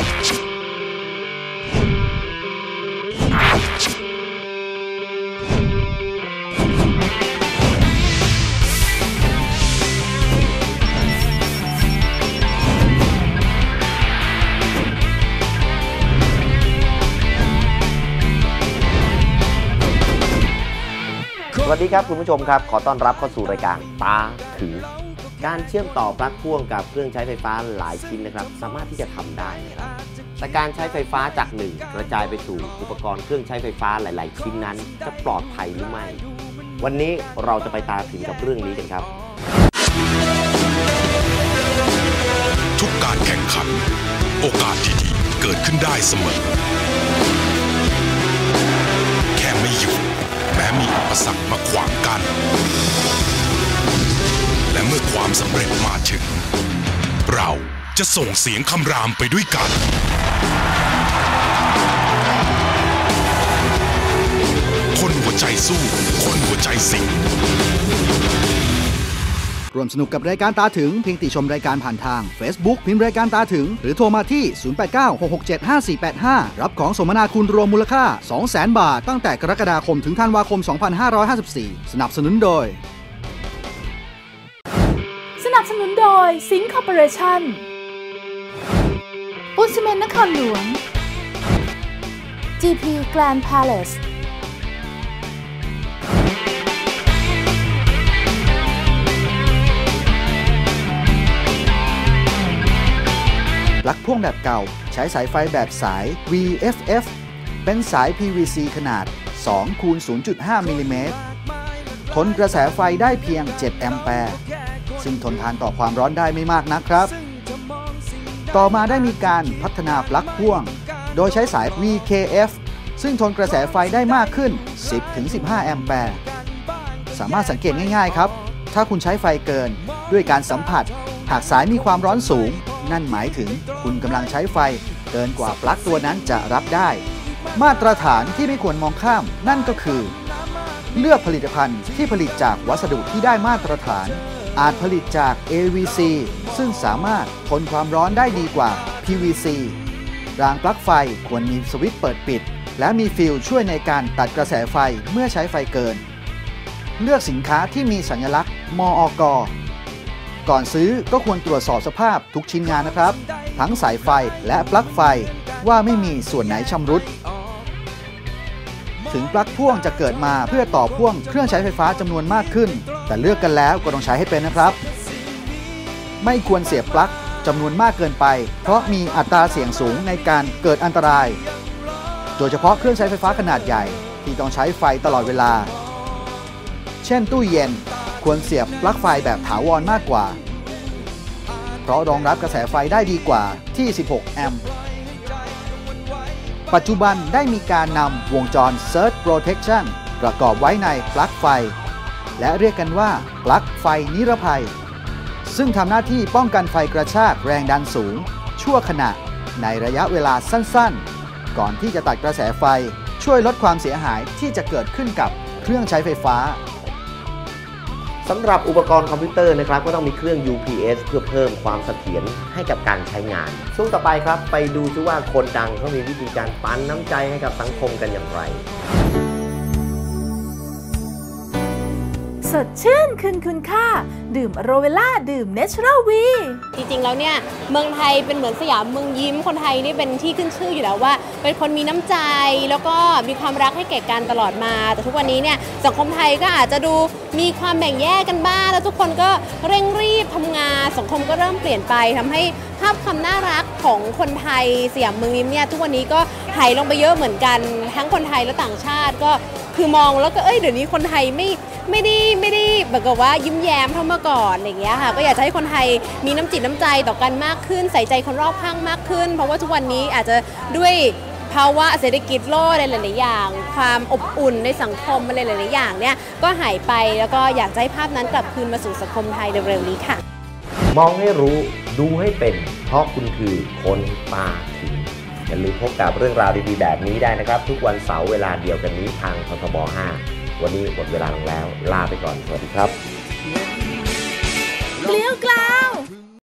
สวัสดีครับ คุณผู้ชมครับ ขอต้อนรับเข้าสู่รายการตาถึง การเชื่อมต่อปลั๊กพ่วงกับเครื่องใช้ไฟฟ้าหลายชิ้นนะครับ สามารถที่จะทำได้นะครับ แต่การใช้ไฟฟ้าจากหนึ่งกระจายไปสู่อุปกรณ์เครื่องใช้ไฟฟ้าหลาย ๆ ชิ้นนั้น จะปลอดภัยหรือไม่ วันนี้เราจะไปตาถึงกับเรื่องนี้กันครับ ทุกการแข่งขัน โอกาสที่ดีเกิดขึ้นได้เสมอ แค่ไม่หยุดแม้มีอุปสรรคมาขวางกัน ความสำเร็จมาถึง เราจะส่งเสียงคำรามไปด้วยกัน คนหัวใจสู้ คนหัวใจสิงร่วมสนุกกับรายการตาถึงเพียงติชมรายการผ่านทาง Facebook พิมพ์รายการตาถึง หรือโทรมาที่ 0896675485 รับของสมนาคุณรวมมูลค่า 200,000 บาท ตั้งแต่กรกฎาคมถึงธันวาคม 2554 สนับสนุนโดย หนุนโดยสิงคอร์ปอเรชั่นปูนซีเมนนครหลวง GP Grand Palace ปลั๊กพ่วงแบบเก่า ใช้สายไฟแบบสาย VFF เป็นสาย PVC ขนาด 2 คูณ 0.5 มิลลิเมตร ทนกระแสไฟได้เพียง 7 แอมแปร์ ซึ่งทนทานต่อความร้อนได้ไม่มากนักครับ ต่อมาได้มีการพัฒนาปลั๊กพ่วง โดยใช้สาย VKF ซึ่งทนกระแสไฟได้มากขึ้น 10-15 แอมแปร์สามารถสังเกตง่ายๆครับ ถ้าคุณใช้ไฟเกินด้วยการสัมผัส หากสายมีความร้อนสูง นั่นหมายถึงคุณกำลังใช้ไฟเกินกว่าปลั๊กตัวนั้นจะรับได้ มาตรฐานที่ไม่ควรมองข้ามนั่นก็คือ เลือกผลิตภัณฑ์ที่ผลิตจากวัสดุที่ได้มาตรฐาน อาจผลิตจาก AVC ซึ่งสามารถทนความร้อนได้ดีกว่า PVC รางปลั๊กไฟควรมีสวิตช์เปิดปิด และมีฟิลช่วยในการตัดกระแสไฟเมื่อใช้ไฟเกิน เลือกสินค้าที่มีสัญลักษณ์ มอกก่อนซื้อก็ควรตรวจสอบสภาพทุกชิ้นงานนะครับ ทั้งสายไฟและปลั๊กไฟว่าไม่มีส่วนไหนชำรุด ถึงปลั๊กพ่วงจะเกิดมาเพื่อต่อพ่วงเครื่องใช้ไฟฟ้าจำนวนมากขึ้น แต่เลือกกันแล้วก็ต้องใช้ให้เป็นนะครับ ไม่ควรเสียบปลั๊กจำนวนมากเกินไป เพราะมีอัตราเสี่ยงสูงในการเกิดอันตราย โดยเฉพาะเครื่องใช้ไฟฟ้าขนาดใหญ่ ที่ต้องใช้ไฟตลอดเวลา เช่นตู้เย็นควรเสียบปลั๊กไฟแบบถาวรมากกว่า เพราะรองรับกระแสไฟได้ดีกว่าที่ 16 แอมป์ ปัจจุบันได้มีการนำวงจร Surge Protection ประกอบไว้ในปลั๊กไฟ และเรียกกันว่าปลั๊กไฟนิรภัย ซึ่งทำหน้าที่ป้องกันไฟกระชากแรงดันสูง ชั่วขณะในระยะเวลาสั้นๆ ก่อนที่จะตัดกระแสไฟช่วยลดความเสียหายที่จะเกิดขึ้นกับเครื่องใช้ไฟฟ้า สำหรับอุปกรณ์คอมพิวเตอร์นะครับก็ต้องมีเครื่อง UPS เพื่อเพิ่มความเสถียรให้กับการใช้งาน ช่วงต่อไปครับ ไปดูซิว่าคนดังเขามีวิธีการปันน้ำใจให้กับสังคมกันอย่างไร สดชื่นคืนคุณค่า ดื่มโรเวล่าดื่มเนเชอรัลวี จริงๆ แล้วเนี่ย เมืองไทยเป็นเหมือนสยามเมืองยิ้มคนไทยนี่เป็นที่ขึ้นชื่ออยู่แล้วว่า เป็นคนมีน้ำใจแล้วก็มีความรักให้แก่กันตลอดมา แต่ทุกวันนี้เนี่ยสังคมไทยก็อาจจะดูมีความแบ่งแยกกันบ้าง แล้วทุกคนก็เร่งรีบทำงานสังคมก็เริ่มเปลี่ยนไปทำให้ภาพความน่ารักของคนไทยสยามเมืองยิ้มเนี่ยทุกวันนี้ก็หายลงไปเยอะเหมือนกัน ทั้งคนไทยและต่างชาติก็ คือมองแล้วก็เอ้ยเดี๋ยวนี้คนไทยไม่ไม่ได้ไม่ได้แบบกับว่ายิ้มแย้มเท่าเมื่อก่อนอะไรอย่างเงี้ยค่ะก็อยากจะให้คนไทยมีน้ำจิตน้ำใจต่อกันมากขึ้น ใส่ใจคนรอบข้างมากขึ้น เพราะว่าทุกวันนี้อาจจะด้วยภาวะเศรษฐกิจโลกอะไรหลาย ๆ อย่าง ความอบอุ่นในสังคมอะไรหลาย ๆ อย่างเนี่ยก็หายไปแล้วก็อยากจะให้ภาพนั้นกลับคืนมาสู่สังคมไทยเร็ว ๆ นี้ค่ะ มองให้รู้ดูให้เป็น เพราะคุณคือคนตา อย่าลืมพบกับเรื่องราวดีๆแบบนี้ได้นะครับ ทุกวันเสาร์เวลาเดียวกันนี้ทางททบ 5 วันนี้หมดเวลาลงแล้ว ลาไปก่อน สวัสดีครับเลี้ยวกล้าว